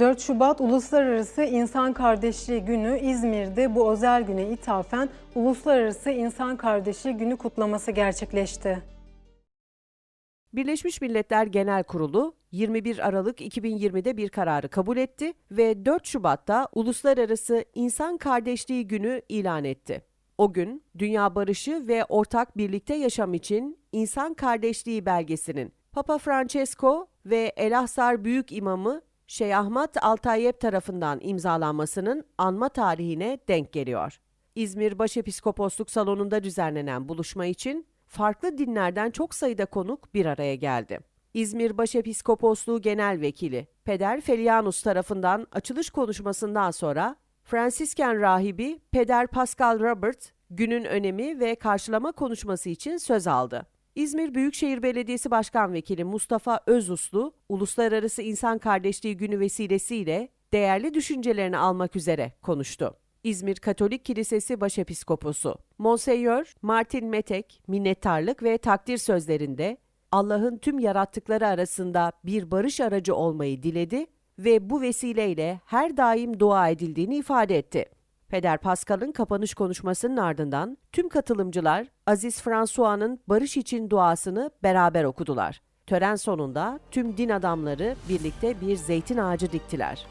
4 Şubat Uluslararası İnsan Kardeşliği Günü İzmir'de bu özel güne ithafen Uluslararası İnsan Kardeşliği Günü kutlaması gerçekleşti. Birleşmiş Milletler Genel Kurulu 21 Aralık 2020'de bir kararı kabul etti ve 4 Şubat'ta Uluslararası İnsan Kardeşliği Günü ilan etti. O gün dünya barışı ve ortak birlikte yaşam için İnsan Kardeşliği belgesinin Papa Francesco ve Elahsar Büyük İmamı Şeyh Ahmet Altayyep tarafından imzalanmasının anma tarihine denk geliyor. İzmir Başepiskoposluk Salonu'nda düzenlenen buluşma için farklı dinlerden çok sayıda konuk bir araya geldi. İzmir Başepiskoposluğu Genel Vekili Peder Felianus tarafından açılış konuşmasından sonra Fransisken rahibi Peder Pascal Robert günün önemi ve karşılama konuşması için söz aldı. İzmir Büyükşehir Belediyesi Başkan Vekili Mustafa Özuslu, Uluslararası İnsan Kardeşliği Günü vesilesiyle değerli düşüncelerini almak üzere konuştu. İzmir Katolik Kilisesi Başepiskoposu Monsenyör Martin Metek minnettarlık ve takdir sözlerinde Allah'ın tüm yarattıkları arasında bir barış aracı olmayı diledi ve bu vesileyle her daim dua edildiğini ifade etti. Peder Pascal'ın kapanış konuşmasının ardından tüm katılımcılar Aziz François'nın barış için duasını beraber okudular. Tören sonunda tüm din adamları birlikte bir zeytin ağacı diktiler.